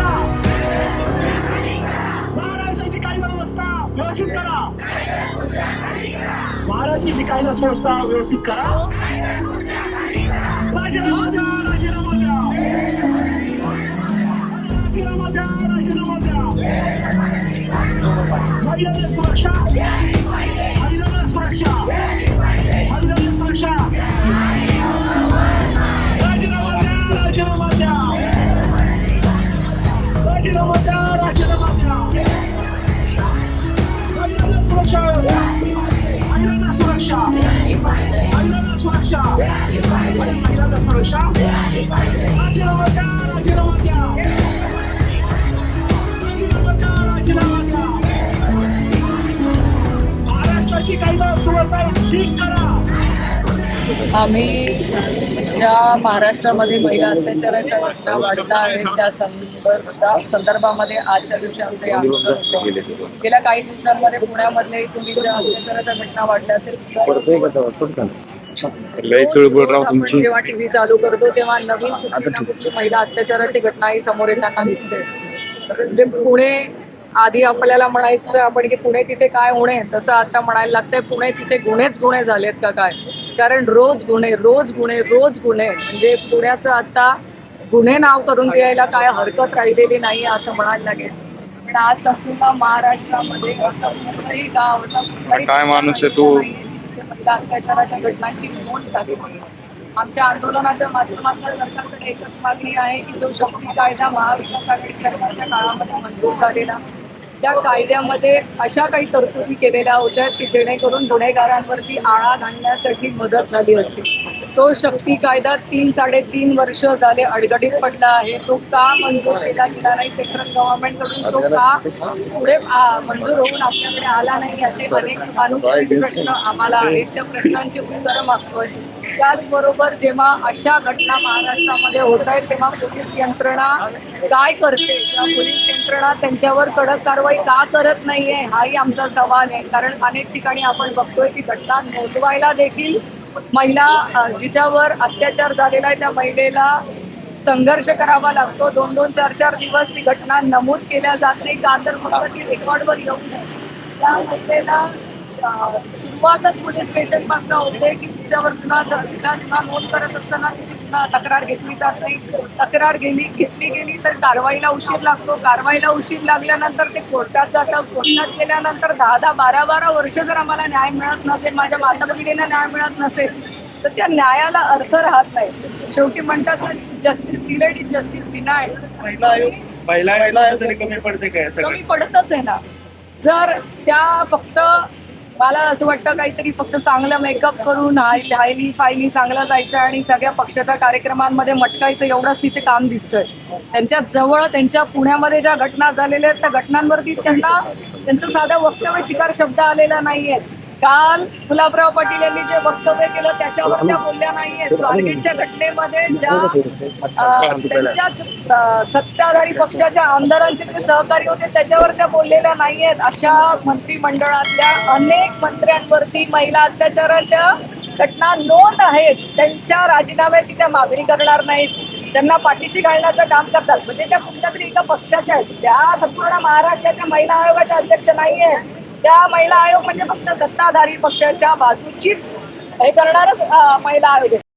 करा महाराजांची व्यवस्था व्यवस्थित करा. संस्था व्यवस्थित करा. राजीनामा द्या राजीनामा द्या राजीनामा द्या सुरक्षा महिलांना सुरक्षा राजीनामा द्या राजीनामा द्या राजीनामा द्या राजीनामा द्या महाराष्ट्राची सुव्यवस्था ठीक करा आम्ही ज्या महाराष्ट्रामध्ये महिला अत्याचाराच्या घटना वाढता आहेत. त्या संदर्भ त्या संदर्भामध्ये आजच्या दिवशी आमचं हे आंदोलन गेल्या काही दिवसांमध्ये पुण्यामधले तुम्ही ज्या अत्याचाराच्या घटना वाढल्या असेल. लय चळबळ राव तुमची. जेव्हा टीव्ही चालू करतो तेव्हा नवीन कुठली ना कुठली महिला अत्याचाराची घटनाही समोर येताना दिसते. म्हणजे पुणे आधी आपल्याला म्हणायचं आपण की पुणे तिथे काय होणे तसं आता म्हणायला लागतंय पुणे तिथे गुन्हेच गुन्हे झालेत का काय? कारण रोज गुन्हे रोज गुन्हे रोज गुन्हे. म्हणजे पुण्याचं आता गुन्हे नाव करून द्यायला काय हरकत राहिलेली नाही असं म्हणायला लागेल. पण आज संपूर्ण महाराष्ट्रामध्ये असं कुठलंही गाव असं कुठलंही काय माणूस आहे तू? महिला अत्याचाराच्या घटनांची नोंद झाली नाही. आमच्या आंदोलनाच्या माध्यमातून सरकारकडे एकच मागणी आहे की जो शक्ती कायदा महाविकास आघाडी सरकारच्या काळामध्ये मंजूर झालेला त्या कायद्यामध्ये अशा काही तरतुदी केलेल्या होत्या की जेणेकरून गुन्हेगारांवरती आळा घालण्यासाठी मदत झाली असती. तो शक्ती कायदा तीन साडेतीन वर्ष झाले अडगडीत पडला आहे. तो का मंजूर केला गेला नाही सेंट्रल गव्हर्नमेंटकडून? तो का पुढे मंजूर होऊन आपल्याकडे आला नाही याचे अनेक अनुत्तरित प्रश्न आम्हाला आहेत. त्या प्रश्नांची उत्तरं मागतोय. त्याचबरोबर जेव्हा अशा घटना महाराष्ट्रामध्ये होत आहेत तेव्हा पोलीस यंत्रणा काय करते? किंवा पोलीस यंत्रणा त्यांच्यावर कडक कारवाई का करत नाहीये? हाही आमचा सवाल आहे. कारण अनेक ठिकाणी आपण बघतोय की घटना नोंदवायला देखील महिला जिच्यावर अत्याचार झालेला आहे त्या महिलेला संघर्ष करावा लागतो. दोन दोन चार चार दिवस ती घटना नमूद केल्या जात नाही. का तर फक्त ती रेकॉर्डवर येऊ नये त्या महिलेला सुरुवातच पोलीस स्टेशनपासून होते की तिच्यावर गुन्हा तिला गुन्हा नोंद करत असताना तिची गुन्हा तक्रार घेतली जात नाही. तक्रार गेली घेतली गेली तर कारवाईला उशीर लागतो. कारवाईला उशीर लागल्यानंतर ते कोर्टात जातं कोर्टात गेल्यानंतर दहा दहा बारा बारा वर्ष जर आम्हाला न्याय मिळत नसेल माझ्या माता भगिनींना न्याय मिळत नसेल तर त्या न्यायाला अर्थ राहत नाही. शेवटी म्हणतात ना justice delayed is justice denied तरी कमी पडते काय कमी पडतच आहे ना. जर त्या फक्त मला असं वाटतं काहीतरी फक्त चांगलं मेकअप करून हाय हायली फायली चांगलं जायचं आणि सगळ्या पक्षाच्या कार्यक्रमांमध्ये मटकायचं एवढंच तिथे काम दिसतंय. त्यांच्या जवळ त्यांच्या पुण्यामध्ये ज्या घटना झालेल्या आहेत त्या घटनांवरती त्यांना त्यांचं साधं वक्तव्य चिकार शब्द आलेला नाहीये. काल गुलाबराव पाटील यांनी जे वक्तव्य केलं त्याच्यावर त्या बोलल्या नाहीये स्वारगेटच्या घटनेमध्ये ज्या त्यांच्याच सत्ताधारी पक्षाच्या आमदारांचे जे सहकारी होते त्याच्यावर त्या बोललेल्या नाहीयेत अशा मंत्रिमंडळातल्या अनेक मंत्र्यांवरती महिला अत्याचाराच्या घटना नोंद आहेत. त्यांच्या राजीनाम्याची त्या मागणी करणार नाहीत. त्यांना पाठीशी घालण्याचं काम करतात. म्हणजे त्या कुठल्या तरी एका पक्षाच्या आहेत. त्या संपूर्ण महाराष्ट्राच्या महिला आयोगाच्या अध्यक्ष नाहीये त्या महिला आयोग म्हणजे फक्त सत्ताधारी पक्षाच्या बाजूचीच हे करणारच महिला आयोग आहे